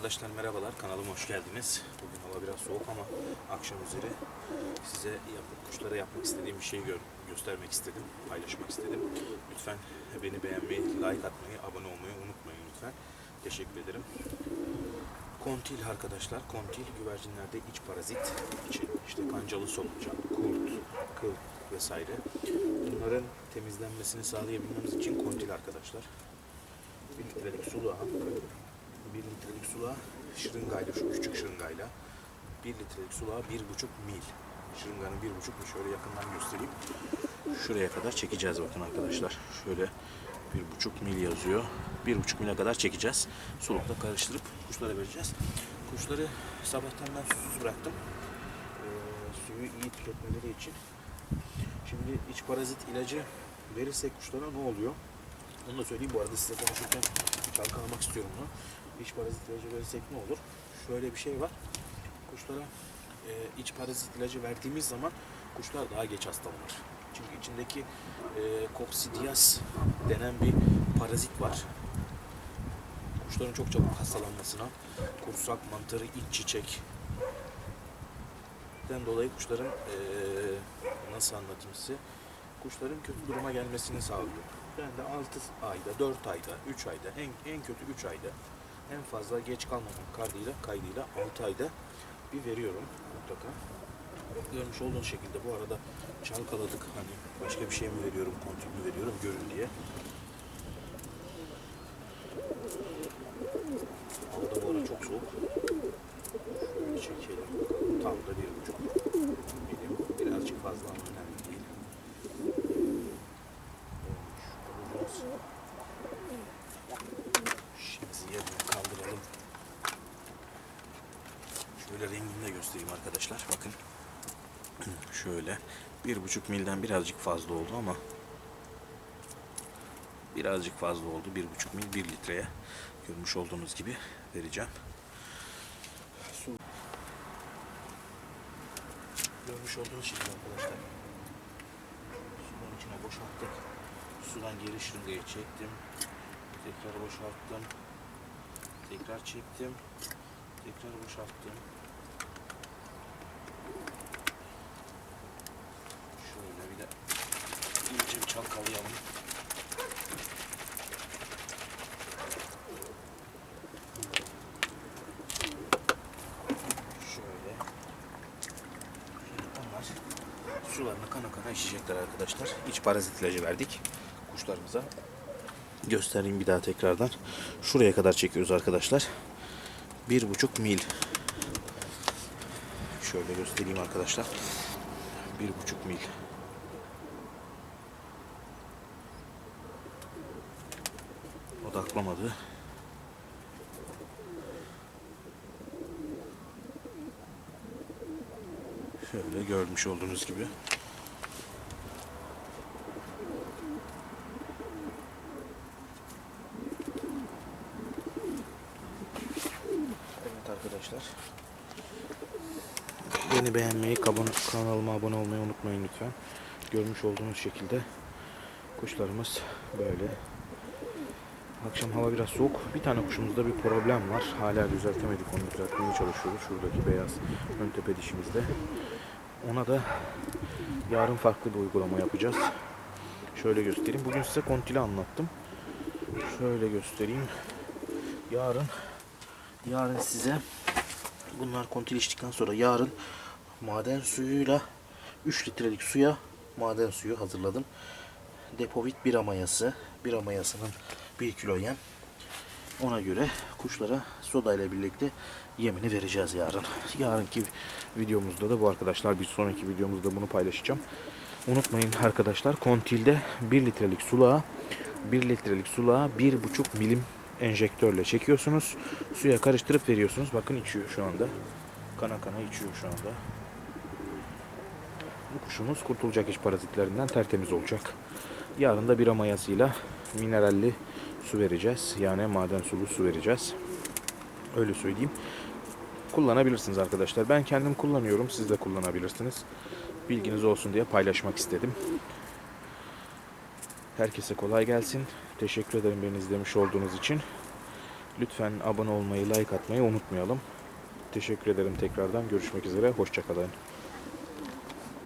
Arkadaşlar merhabalar, kanalıma hoş geldiniz. Bugün hava biraz soğuk ama akşam üzeri size yap, kuşlara yapmak istediğim bir şeyi gör, göstermek istedim, paylaşmak istedim. Lütfen beni beğenmeyi, like atmayı, abone olmayı unutmayın lütfen. Teşekkür ederim. Kontil arkadaşlar, kontil güvercinlerde iç parazit için işte kancalı solucan, kurt, kıl vesaire. Bunların temizlenmesini sağlayabilmemiz için kontil arkadaşlar. 1 litrelik suluğa 1 litrelik suluğa şırıngayla şu küçük şırıngayla 1 litrelik suluğa 1,5 mil. Şırınganın 1,5 mil. Şöyle yakından göstereyim. Şuraya kadar çekeceğiz bakın arkadaşlar. Şöyle 1,5 mil yazıyor. 1,5 mile kadar çekeceğiz. Sulukla karıştırıp kuşlara vereceğiz. Kuşları sabahtan ben susuz bıraktım. Ee, suyu iyi tüketmeleri için. Şimdi iç parazit ilacı verirsek kuşlara ne oluyor onu da söyleyeyim bu arada size konuşurken çalkalamak istiyorum bunu. İç parazit ilacı verirsek ne olur? Şöyle bir şey var. Kuşlara e, iç parazit ilacı verdiğimiz zaman kuşlar daha geç hastalanır. Çünkü içindeki e, Coccidias denen bir parazit var. Kuşların çok çabuk hastalanmasına, kursak mantarı, iç çiçek dolayı kuşların e, nasıl anlatayım size? Kuşların kötü duruma gelmesini sağlıyor. Ben de 6 ayda, 4 ayda, 3 ayda, en, en kötü 3 ayda en fazla geç kalmamak kaydıyla, kaydıyla 6 ayda bir veriyorum mutlaka. Görmüş olduğunuz şekilde bu arada çalkaladık. Hani başka bir şey mi veriyorum, kontrol mü veriyorum görün diye. Hava da bu ara çok soğuk. Şöyle çekelim bakalım. Tam da bir buçuk milim. Birazcık fazla ama önemli değil. Şimdi yerine kaldıralım. Şöyle rengini de göstereyim arkadaşlar. Bakın. Şöyle. Bir buçuk milden birazcık fazla oldu ama birazcık fazla oldu. Bir buçuk mil bir litreye görmüş olduğunuz gibi vereceğim. Su. Görmüş olduğunuz gibi arkadaşlar. Sudan içine boşalttık. Sudan geri şırıngaya çektim. Tekrar boşalttım. Tekrar çektim. Tekrar boşalttım. Şöyle bir de iyice bir çalkalayalım. Şöyle. Şimdi onlar sularını kana kana içecekler arkadaşlar. İç parazit ilacı verdik kuşlarımıza. Göstereyim bir daha tekrardan. Şuraya kadar çekiyoruz arkadaşlar. Bir buçuk mil. Şöyle göstereyim arkadaşlar. Bir buçuk mil. Odaklamadı. Şöyle görmüş olduğunuz gibi. Evet arkadaşlar. Beni beğenmeyi, kanalıma abone olmayı unutmayın lütfen. Görmüş olduğunuz şekilde kuşlarımız böyle. Akşam hava biraz soğuk. Bir tane kuşumuzda bir problem var. Hala düzeltemedik onu düzeltmeye çalışıyoruz. Şuradaki beyaz ön tepe dişimizde. Ona da yarın farklı bir uygulama yapacağız. Şöyle göstereyim. Bugün size kontili anlattım. Şöyle göstereyim. Yarın yarın size bunlar kontil içtikten sonra yarın maden suyuyla 3 litrelik suya maden suyu hazırladım. Depovit bira mayası. Bira mayasının 1 kilo yem. Ona göre kuşlara soda ile birlikte yemini vereceğiz yarın. Yarınki videomuzda da bu arkadaşlar bir sonraki videomuzda bunu paylaşacağım. Unutmayın arkadaşlar kontilde 1 litrelik suluğa 1 litrelik suluğa 1,5 milim enjektörle çekiyorsunuz. Suya karıştırıp veriyorsunuz. Bakın içiyor şu anda. Kana kana içiyor şu anda. Bu kuşumuz kurtulacak iç parazitlerinden tertemiz olacak. Yarın da bira mayasıyla mineralli su vereceğiz. Yani maden sulu su vereceğiz. Öyle söyleyeyim. Kullanabilirsiniz arkadaşlar. Ben kendim kullanıyorum. Siz de kullanabilirsiniz. Bilginiz olsun diye paylaşmak istedim. Herkese kolay gelsin. Teşekkür ederim beni izlemiş olduğunuz için. Lütfen abone olmayı, like atmayı unutmayalım. Teşekkür ederim tekrardan. Görüşmek üzere. Hoşçakalın.